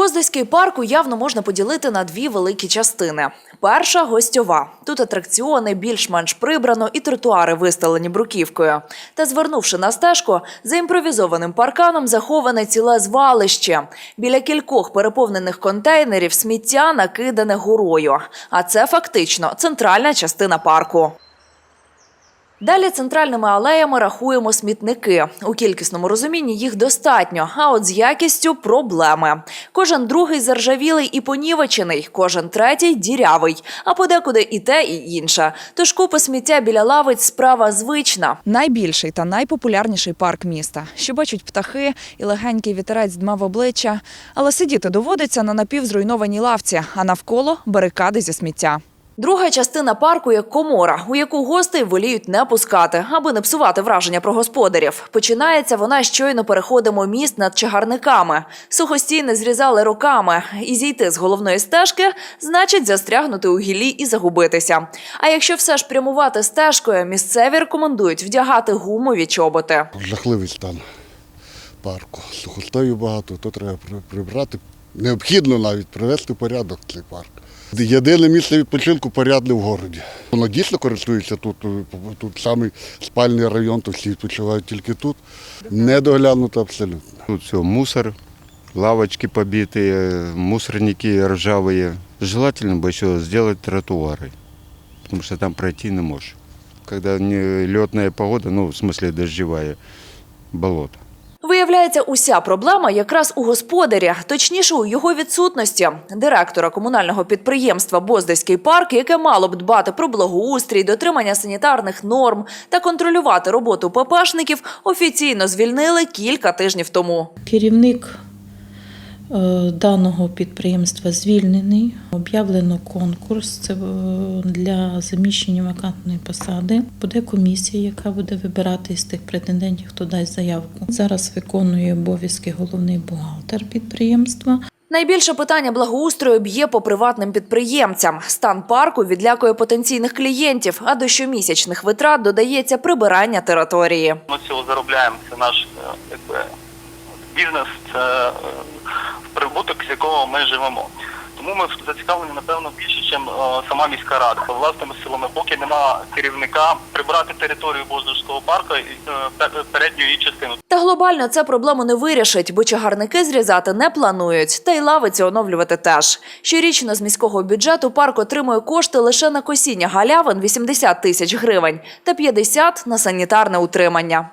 Боздоський парк уявно можна поділити на дві великі частини. Перша гостьова. Тут атракціони більш-менш прибрано і тротуари вистелені бруківкою. Та звернувши на стежку, за імпровізованим парканом заховане ціле звалище. Біля кількох переповнених контейнерів сміття накидане горою. А це фактично центральна частина парку. Далі центральними алеями рахуємо смітники. У кількісному розумінні їх достатньо, а от з якістю проблеми. Кожен другий заржавілий і понівечений, кожен третій дірявий, а подекуди і те, і інше. Тож купи сміття біля лавиць справа звична. Найбільший та найпопулярніший парк міста. Що бачать птахи і легенький вітерець дма в обличчя. Але сидіти доводиться на напівзруйнованій лавці, а навколо барикади зі сміття. Друга частина парку як комора, у яку гостей воліють не пускати, аби не псувати враження про господарів. Починається вона щойно переходимо міст над чагарниками. Сухостійне зрізали роками, і зійти з головної стежки значить застрягнути у гілі і загубитися. А якщо все ж прямувати стежкою, місцеві рекомендують вдягати гумові чоботи. Жахливий стан парку. Сухостою багато, то треба при- прибрати. Необхідно навіть привести порядок цей парк. Єдине місце відпочинку порядне в городі. Воно дійсно користується тут. е, Тут самий спальний район, то всі відпочивають тільки тут. Не доглянуто абсолютно. Тут все, мусор, лавочки побитые, мусорники ржавые. Желательно бы еще сделать тротуары, потому что там пройти не можешь. Когда не летная погода, ну, в смысле дождевая, болото. Виявляється, уся проблема якраз у господаря, точніше у його відсутності. Директора комунального підприємства Боздайський парк, яке мало б дбати про благоустрій, дотримання санітарних норм та контролювати роботу ППшників, офіційно звільнили кілька тижнів тому. Керівник даного підприємства звільнений. Об'явлено конкурс це, е, для заміщення вакантної посади. Буде комісія, яка буде вибирати з тих претендентів, хто дасть заявку. Зараз виконує обов'язки головний бухгалтер підприємства. Найбільше питання благоустрою б'є по приватним підприємцям. Стан парку відлякує потенційних клієнтів, а до щомісячних витрат додається прибирання території. Ми цього заробляємо. Це наш е, якби, бізнес, це е, прибуток, з якого ми живемо. Тому ми зацікавлені, напевно, більше, ніж сама міська рада. Власними силами, поки нема керівника, прибрати територію Боздорського парку і е, передню її частину. Та глобально це проблему не вирішить, бо чагарники зрізати не планують, та й лавиці оновлювати теж. Щорічно з міського бюджету парк отримує кошти лише на косіння галявин 80 тисяч гривень та 50 – на санітарне утримання.